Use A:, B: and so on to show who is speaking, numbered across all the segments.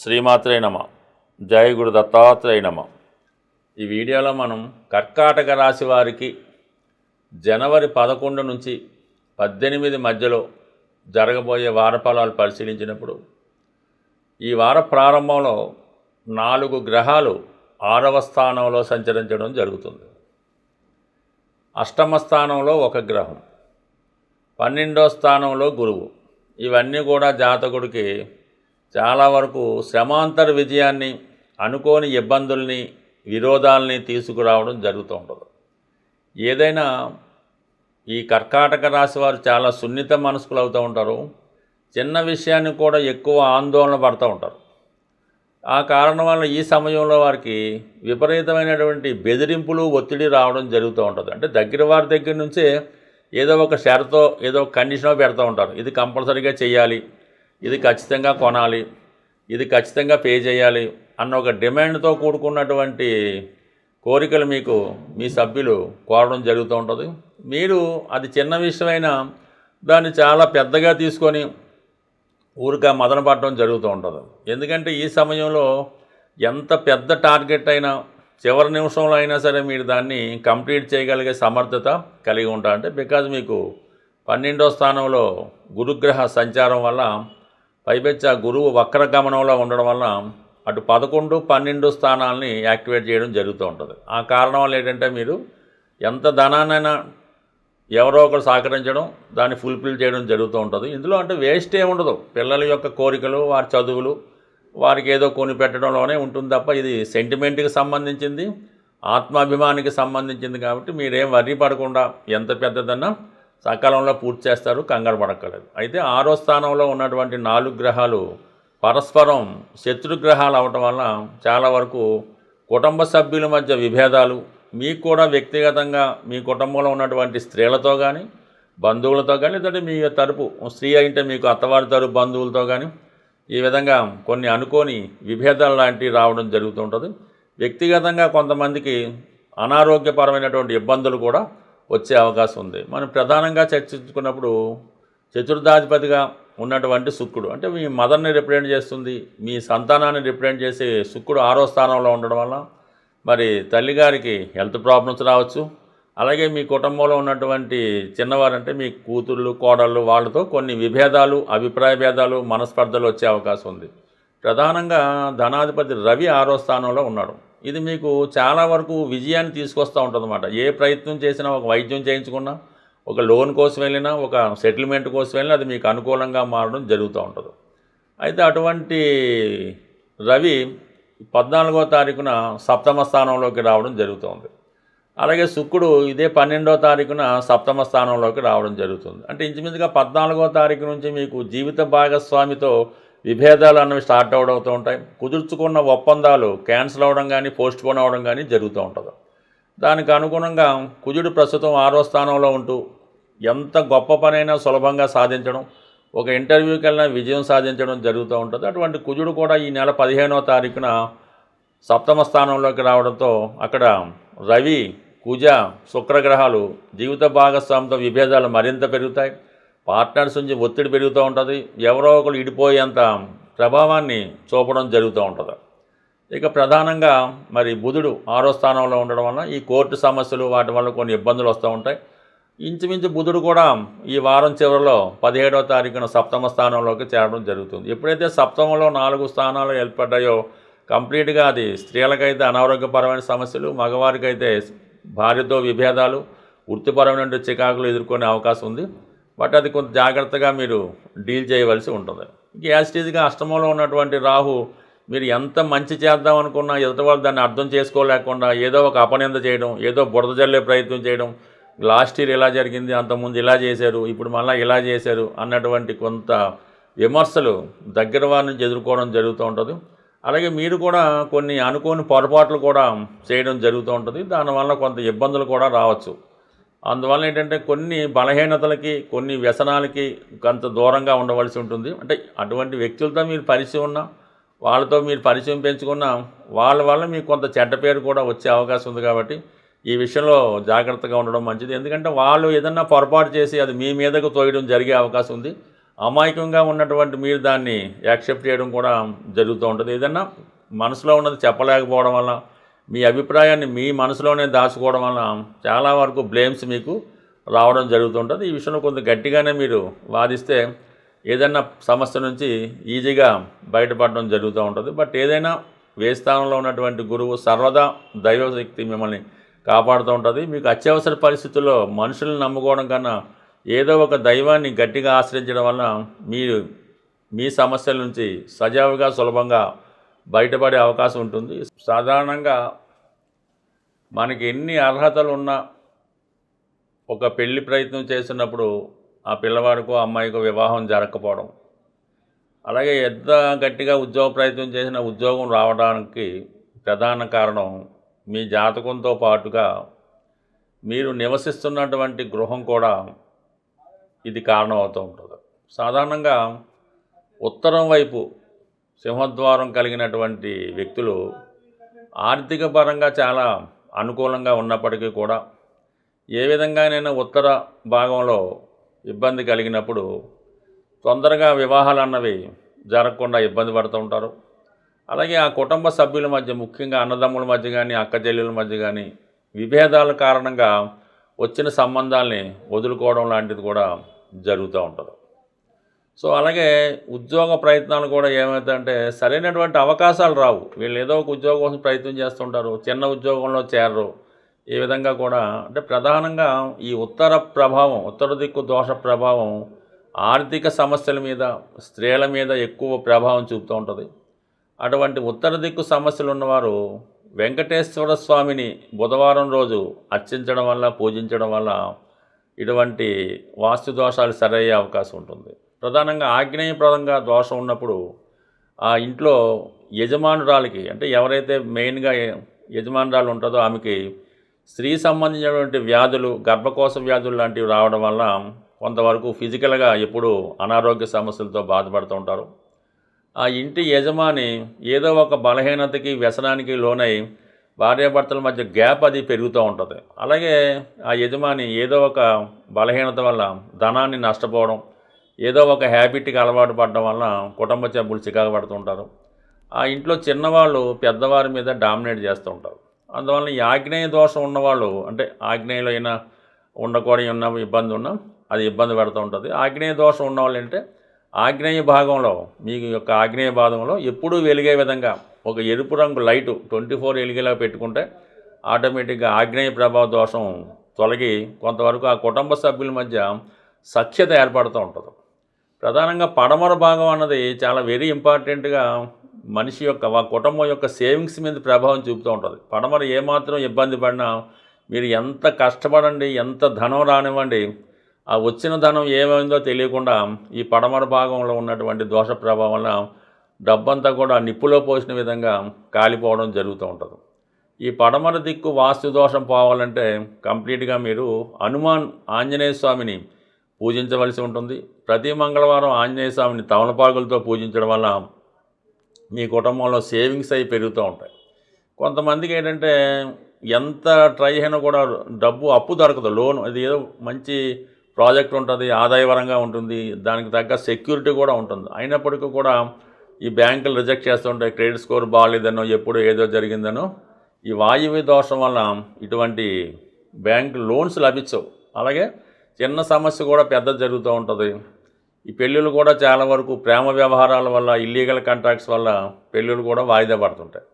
A: శ్రీమాత్రే నమ. జయ గురు దత్తాత్రేయ నమ. ఈ వీడియోలో మనం కర్కాటక రాశి వారికి జనవరి పదకొండు నుంచి పద్దెనిమిది మధ్యలో జరగబోయే వార ఫలాలు పరిశీలించినప్పుడు ఈ వార ప్రారంభంలో నాలుగు గ్రహాలు ఆరవ స్థానంలో సంచరించడం జరుగుతుంది. అష్టమ స్థానంలో ఒక గ్రహం పన్నెండో స్థానంలో గురువు. ఇవన్నీ కూడా జాతకుడికి చాలా వరకు శ్రమాంతర విజయాన్ని అనుకోని ఇబ్బందుల్ని విరోధాలని తీసుకురావడం జరుగుతూ ఉంటుంది. ఏదైనా ఈ కర్కాటక రాశి వారు చాలా సున్నిత మనసుకులు అవుతూ ఉంటారు. చిన్న విషయాన్ని కూడా ఎక్కువ ఆందోళన పడుతూ ఉంటారు. ఆ కారణం వల్ల ఈ సమయంలో వారికి విపరీతమైనటువంటి బెదిరింపులు ఒత్తిడి రావడం జరుగుతూ ఉంటుంది. అంటే దగ్గర వారి దగ్గర నుంచే ఏదో ఒక షరతో ఏదో ఒక కండిషనో పెడతా ఉంటారు. ఇది కంపల్సరీగా చేయాలి ఇది ఖచ్చితంగా కొనాలి ఇది ఖచ్చితంగా పే చేయాలి అన్న ఒక డిమాండ్తో కూడుకున్నటువంటి కోరికలు మీకు మీ సభ్యులు కోరడం జరుగుతూ ఉంటుంది. మీరు అది చిన్న విషయమైనా దాన్ని చాలా పెద్దగా తీసుకొని ఊరిక మదన పట్టడం జరుగుతూ ఉంటుంది. ఎందుకంటే ఈ సమయంలో ఎంత పెద్ద టార్గెట్ అయినా చివరి నిమిషంలో అయినా సరే మీరు దాన్ని కంప్లీట్ చేయగలిగే సమర్థత కలిగి ఉంటారంటే బికాజ్ మీకు పన్నెండో స్థానంలో గురుగ్రహ సంచారం వల్ల పైపెచ్చ గురువు వక్ర గమనంలో ఉండడం వలన అటు పదకొండు పన్నెండు స్థానాలని యాక్టివేట్ చేయడం జరుగుతూ ఉంటుంది. ఆ కారణం వల్ల ఏంటంటే మీరు ఎంత ధనాన్నైనా ఎవరో ఒకరు సహకరించడం దాన్ని ఫుల్ఫిల్ చేయడం జరుగుతూ ఉంటుంది. ఇందులో అంటే వేస్ట్ ఏమి ఉండదు. పిల్లల యొక్క కోరికలు వారి చదువులు వారికి ఏదో కొని పెట్టడంలోనే ఉంటుంది తప్ప ఇది సెంటిమెంట్కి సంబంధించింది ఆత్మాభిమానికి సంబంధించింది కాబట్టి మీరేం వర్రీ పడకుండా ఎంత పెద్దదన్నా సకాలంలో పూర్తి చేస్తారు కంగారు పడక్కర్లేదు. అయితే ఆరో స్థానంలో ఉన్నటువంటి నాలుగు గ్రహాలు పరస్పరం శత్రుగ్రహాలు అవటం వల్ల చాలా వరకు కుటుంబ సభ్యుల మధ్య విభేదాలు మీకు కూడా వ్యక్తిగతంగా మీ కుటుంబంలో ఉన్నటువంటి స్త్రీలతో కానీ బంధువులతో కానీ లేదంటే మీ తరపు స్త్రీ అయితే మీకు అత్తవారి తరపు బంధువులతో కానీ ఈ విధంగా కొన్ని అనుకోని విభేదాలు లాంటివి రావడం జరుగుతుంటుంది వ్యక్తిగతంగా కొంతమందికి అనారోగ్యపరమైనటువంటి ఇబ్బందులు కూడా వచ్చే అవకాశం ఉంది. మనం ప్రధానంగా చర్చించుకున్నప్పుడు చతుర్థాధిపతిగా ఉన్నటువంటి శుక్రుడు. అంటే మీ మదర్ని రిప్రజెంట్ చేస్తుంది మీ సంతానాన్ని రిప్రజెంట్ చేసే శుక్రుడు ఆరో స్థానంలో ఉండడం వల్ల మరి తల్లిగారికి హెల్త్ ప్రాబ్లమ్స్ రావచ్చు. అలాగే మీ కుటుంబంలో ఉన్నటువంటి చిన్నవారంటే మీ కూతుళ్ళు కోడళ్ళు వాళ్ళతో కొన్ని విభేదాలు అభిప్రాయ భేదాలు మనస్పర్ధలు వచ్చే అవకాశం ఉంది. ప్రధానంగా ధనాధిపతి రవి ఆరో స్థానంలో ఉన్నాడు. ఇది మీకు చాలా వరకు విజయాన్ని తీసుకొస్తూ ఉంటుందన్నమాట. ఏ ప్రయత్నం చేసినా ఒక వైద్యం చేయించుకున్నా ఒక లోన్ కోసం వెళ్ళినా ఒక సెటిల్మెంట్ కోసం వెళ్ళినా అది మీకు అనుకూలంగా మారడం జరుగుతూ ఉంటుంది. అయితే అటువంటి రవి పద్నాలుగో తారీఖున సప్తమ స్థానంలోకి రావడం జరుగుతుంది అలాగే శుక్రుడు ఇదే పన్నెండో తారీఖున సప్తమ స్థానంలోకి రావడం జరుగుతుంది. అంటే ఇంచుమించుగా పద్నాలుగో తారీఖు నుంచి మీకు జీవిత భాగస్వామితో విభేదాలు అన్నవి స్టార్ట్ అవుతూ ఉంటాయి. కుదుర్చుకున్న ఒప్పందాలు క్యాన్సిల్ అవ్వడం కానీ పోస్ట్పోన్ అవడం అవ్వడం కానీ జరుగుతూ ఉంటుంది. దానికి అనుగుణంగా కుజుడు ప్రస్తుతం ఆరో స్థానంలో ఉంటూ ఎంత గొప్ప పనైనా సులభంగా సాధించడం ఒక ఇంటర్వ్యూకి వెళ్ళినా విజయం సాధించడం జరుగుతూ ఉంటుంది. అటువంటి కుజుడు కూడా ఈ నెల పదిహేనవ తారీఖున సప్తమ స్థానంలోకి రావడంతో అక్కడ రవి కుజ శుక్రగ్రహాలు జీవిత భాగస్వామితో విభేదాలు మరింత పెరుగుతాయి. పార్ట్నర్స్ నుంచి ఒత్తిడి పెరుగుతూ ఉంటుంది. ఎవరో ఒకరు ఇడిపోయేంత ప్రభావాన్ని చూపడం జరుగుతూ ఉంటుంది. ఇక ప్రధానంగా మరి బుధుడు ఆరో స్థానంలో ఉండడం వల్ల ఈ కోర్టు సమస్యలు వాటి వల్ల కొన్ని ఇబ్బందులు వస్తూ ఉంటాయి. ఇంచుమించు బుధుడు కూడా ఈ వారం చివరిలో పదిహేడవ తారీఖున సప్తమ స్థానంలోకి చేరడం జరుగుతుంది. ఎప్పుడైతే సప్తమంలో నాలుగు స్థానాలు ఏర్పడ్డాయో కంప్లీట్గా అది స్త్రీలకైతే అనారోగ్యపరమైన సమస్యలు మగవారికైతే భార్యతో విభేదాలు వృత్తిపరమైన చికాకులు ఎదుర్కొనే అవకాశం ఉంది. బట్ అది కొంత జాగ్రత్తగా మీరు డీల్ చేయవలసి ఉంటుంది. యాజిటీజ్గా అష్టమంలో ఉన్నటువంటి రాహు మీరు ఎంత మంచి చేద్దాం అనుకున్నా ఎదుటి వాళ్ళు దాన్ని అర్థం చేసుకోలేకుండా ఏదో ఒక అపనింద చేయడం ఏదో బురద జల్లే ప్రయత్నం చేయడం లాస్ట్ ఇయర్ ఇలా జరిగింది అంతకుముందు ఇలా చేశారు ఇప్పుడు మళ్ళీ ఇలా చేశారు అన్నటువంటి కొంత విమర్శలు దగ్గర వారి నుంచి ఎదుర్కోవడం జరుగుతూ ఉంటుంది. అలాగే మీరు కూడా కొన్ని అనుకోని పొరపాట్లు కూడా చేయడం జరుగుతూ ఉంటుంది. దానివల్ల కొంత ఇబ్బందులు కూడా రావచ్చు. అందువల్ల ఏంటంటే కొన్ని బలహీనతలకి కొన్ని వ్యసనాలకి కొంత దూరంగా ఉండవలసి ఉంటుంది. అంటే అటువంటి వ్యక్తులతో మీరు పరిచయం ఉన్నా వాళ్ళతో మీరు పరిచయం పెంచుకున్నా వాళ్ళ వల్ల మీకు కొంత చెడ్డ పేరు కూడా వచ్చే అవకాశం ఉంది కాబట్టి ఈ విషయంలో జాగ్రత్తగా ఉండడం మంచిది. ఎందుకంటే వాళ్ళు ఏదన్నా పొరపాటు చేసి అది మీ మీదకు తోయడం జరిగే అవకాశం ఉంది. అమాయకంగా ఉన్నటువంటి మీరు దాన్ని యాక్సెప్ట్ చేయడం కూడా జరుగుతూ ఉంటుంది. ఏదన్నా మనసులో ఉన్నది చెప్పలేకపోవడం వల్ల మీ అభిప్రాయాన్ని మీ మనసులోనే దాచుకోవడం వల్ల చాలా వరకు బ్లేమ్స్ మీకు రావడం జరుగుతుంటుంది. ఈ విషయంలో కొంత గట్టిగానే మీరు వాదిస్తే ఏదైనా సమస్య నుంచి ఈజీగా బయటపడడం జరుగుతూ ఉంటుంది. బట్ ఏదైనా వేస్థానంలో ఉన్నటువంటి గురువు సర్వదా దైవశక్తి మిమ్మల్ని కాపాడుతూ ఉంటుంది. మీకు అత్యవసర పరిస్థితుల్లో మనుషులను నమ్ముకోవడం కన్నా ఏదో ఒక దైవాన్ని గట్టిగా ఆశ్రయించడం వల్ల మీరు మీ సమస్యల నుంచి సజావుగా సులభంగా బయటపడే అవకాశం ఉంటుంది. సాధారణంగా మనకి ఎన్ని అర్హతలు ఉన్నా ఒక పెళ్ళి ప్రయత్నం చేస్తున్నప్పుడు ఆ పిల్లవాడికో అమ్మాయికో వివాహం జరగకపోవడం. అలాగే ఎంత గట్టిగా ఉద్యోగ ప్రయత్నం చేసిన ఉద్యోగం రావడానికి ప్రధాన కారణం మీ జాతకంతో పాటుగా మీరు నివసిస్తున్నటువంటి గృహం కూడా ఇది కారణం అవుతూ ఉంటుంది. సాధారణంగా ఉత్తరం వైపు సింహద్వారం కలిగినటువంటి వ్యక్తులు ఆర్థిక పరంగా చాలా అనుకూలంగా ఉన్నప్పటికీ కూడా ఏ విధంగానైనా ఉత్తర భాగంలో ఇబ్బంది కలిగినప్పుడు తొందరగా వివాహాలు అన్నవి జరగకుండా ఇబ్బంది పడుతూ ఉంటారు. అలాగే ఆ కుటుంబ సభ్యుల మధ్య ముఖ్యంగా అన్నదమ్ముల మధ్య కానీ అక్కచెల్లెల మధ్య కానీ విభేదాల కారణంగా వచ్చిన సంబంధాల్ని వదులుకోవడం లాంటిది కూడా జరుగుతూ ఉంటుంది. సో అలాగే ఉద్యోగ ప్రయత్నాలు కూడా ఏమవుతాయంటే సరైనటువంటి అవకాశాలు రావు. వీళ్ళు ఏదో ఒక ఉద్యోగం కోసం ప్రయత్నం చేస్తుంటారు చిన్న ఉద్యోగంలో చేరరు. ఈ విధంగా కూడా అంటే ప్రధానంగా ఈ ఉత్తర ప్రభావం ఉత్తర దిక్కు దోష ప్రభావం ఆర్థిక సమస్యల మీద స్త్రీల మీద ఎక్కువ ప్రభావం చూపుతూ ఉంటుంది. అటువంటి ఉత్తర దిక్కు సమస్యలు ఉన్నవారు వెంకటేశ్వర స్వామిని బుధవారం రోజు అర్చించడం వల్ల పూజించడం వల్ల ఇటువంటి వాస్తు దోషాలు సరయ్యే అవకాశం ఉంటుంది. ప్రధానంగా ఆగ్నేయప్రదంగా దోషం ఉన్నప్పుడు ఆ ఇంట్లో యజమానురాలికి అంటే ఎవరైతే మెయిన్గా యజమానురాలు ఉంటుందో ఆమెకి స్త్రీ సంబంధించినటువంటి వ్యాధులు గర్భకోశ వ్యాధులు లాంటివి రావడం వల్ల కొంతవరకు ఫిజికల్గా ఎప్పుడు అనారోగ్య సమస్యలతో బాధపడుతూ ఉంటారు. ఆ ఇంటి యజమాని ఏదో ఒక బలహీనతకి వ్యసనానికి లోనై భార్యాభర్తల మధ్య గ్యాప్ అది పెరుగుతూ ఉంటుంది. అలాగే ఆ యజమాని ఏదో ఒక బలహీనత వల్ల ధనాన్ని నష్టపోవడం ఏదో ఒక హ్యాబిట్కి అలవాటు పడడం వల్ల కుటుంబ సభ్యులు చికాకు పడుతుంటారు. ఆ ఇంట్లో చిన్నవాళ్ళు పెద్దవారి మీద డామినేట్ చేస్తూ ఉంటారు. అందువల్ల ఈ ఆగ్నేయ దోషం ఉన్నవాళ్ళు అంటే ఆగ్నేయలో అయినా ఉండకూడని ఉన్న ఇబ్బంది ఉన్నా అది ఇబ్బంది పెడుతూ ఉంటుంది. ఆగ్నేయ దోషం ఉన్నవాళ్ళు అంటే ఆగ్నేయ భాగంలో మీ యొక్క ఆగ్నేయ భాగంలో ఎప్పుడూ వెలిగే విధంగా ఒక ఎరుపు రంగు లైటు ట్వంటీ ఫోర్ వెలిగేలా పెట్టుకుంటే ఆటోమేటిక్గా ఆగ్నేయ ప్రభావ దోషం తొలగి కొంతవరకు ఆ కుటుంబ సభ్యుల మధ్య సఖ్యత ఏర్పడుతూ ఉంటుంది. ప్రధానంగా పడమర భాగం అన్నది చాలా వెరీ ఇంపార్టెంట్గా మనిషి యొక్క వా కుటుంబం యొక్క సేవింగ్స్ మీద ప్రభావం చూపుతూ ఉంటుంది. పడమర ఏమాత్రం ఇబ్బంది పడినా మీరు ఎంత కష్టపడండి ఎంత ధనం రానివ్వండి ఆ వచ్చిన ధనం ఏమైందో తెలియకుండా ఈ పడమర భాగంలో ఉన్నటువంటి దోష ప్రభావం వల్ల డబ్బంతా కూడా నిప్పులో పోసిన విధంగా కాలిపోవడం జరుగుతూ ఉంటుంది. ఈ పడమర దిక్కు వాస్తు దోషం పోవాలంటే కంప్లీట్గా మీరు హనుమాన్ ఆంజనేయ స్వామిని పూజించవలసి ఉంటుంది. ప్రతి మంగళవారం ఆంజనేయ స్వామిని తమలపాకులతో పూజించడం వల్ల మీ కుటుంబంలో సేవింగ్స్ అవి పెరుగుతూ ఉంటాయి. కొంతమందికి ఏంటంటే ఎంత ట్రై అయినా కూడా డబ్బు అప్పు దొరకదు. లోన్ అది ఏదో మంచి ప్రాజెక్ట్ ఉంటుంది ఆదాయపరంగా ఉంటుంది. దానికి తగ్గ సెక్యూరిటీ కూడా ఉంటుంది. అయినప్పటికీ కూడా ఈ బ్యాంకులు రిజెక్ట్ చేస్తుంటాయి క్రెడిట్ స్కోర్ బాగాలేదనో ఎప్పుడు ఏదో జరిగిందనో ఈ వాయువ్య దోషం వల్ల ఇటువంటి బ్యాంక్ లోన్స్ లభించవు. అలాగే చిన్న సమస్య కూడా పెద్ద జరుగుతూ ఉంటుంది. ఈ పెళ్ళిళ్ళు కూడా చాలా వరకు ప్రేమ వ్యవహారాల వల్ల ఇల్లీగల్ కాంట్రాక్ట్స్ వల్ల పెళ్ళిళ్ళు కూడా వాయిదా పడుతుంటాయి.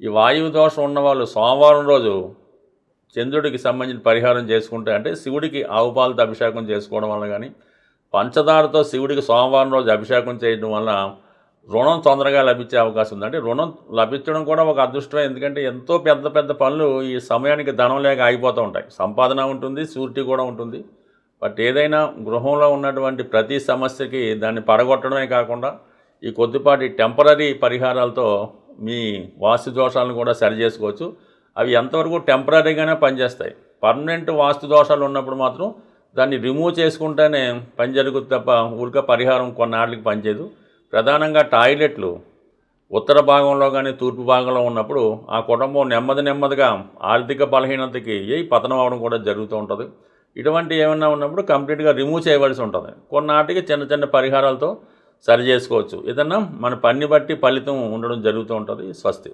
A: ఈ వాయువు దోషం ఉన్నవాళ్ళు సోమవారం రోజు చంద్రుడికి సంబంధించిన పరిహారం చేసుకుంటే అంటే శివుడికి ఆవు పాలతో అభిషేకం చేసుకోవడం వల్ల కానీ పంచదారతో శివుడికి సోమవారం రోజు అభిషేకం చేయడం వల్ల రుణం తొందరగా లభించే అవకాశం ఉంది. అంటే రుణం లభించడం కూడా ఒక అదృష్టమే. ఎందుకంటే ఎంతో పెద్ద పెద్ద పనులు ఈ సమయానికి ధనం లేక ఆగిపోతూ ఉంటాయి. సంపాదన ఉంటుంది షూరిటీ కూడా ఉంటుంది. బట్ ఏదైనా గృహంలో ఉన్నటువంటి ప్రతి సమస్యకి దాన్ని పడగొట్టడమే కాకుండా ఈ కొద్దిపాటి టెంపరీ పరిహారాలతో మీ వాస్తు దోషాలను కూడా సరి చేసుకోవచ్చు. అవి ఎంతవరకు టెంపరీగానే పనిచేస్తాయి. పర్మనెంట్ వాస్తు దోషాలు ఉన్నప్పుడు మాత్రం దాన్ని రిమూవ్ చేసుకుంటేనే పని జరుగుతుంది తప్ప ఊరిక పరిహారం కొన్నాళ్ళకి పనిచేయదు. ప్రధానంగా టాయిలెట్లు ఉత్తర భాగంలో కానీ తూర్పు భాగంలో ఉన్నప్పుడు ఆ కుటుంబం నెమ్మది నెమ్మదిగా ఆర్థిక బలహీనతకి ఏ పతనం అవడం కూడా జరుగుతూ ఉంటుంది. ఇటువంటి ఏమైనా ఉన్నప్పుడు కంప్లీట్గా రిమూవ్ చేయవలసి ఉంటుంది. కొన్నాటికి చిన్న చిన్న పరిహారాలతో సరి చేసుకోవచ్చు. ఏదన్నా మన పని బట్టి ఫలితం ఉండడం జరుగుతూ ఉంటుంది. స్వస్తి.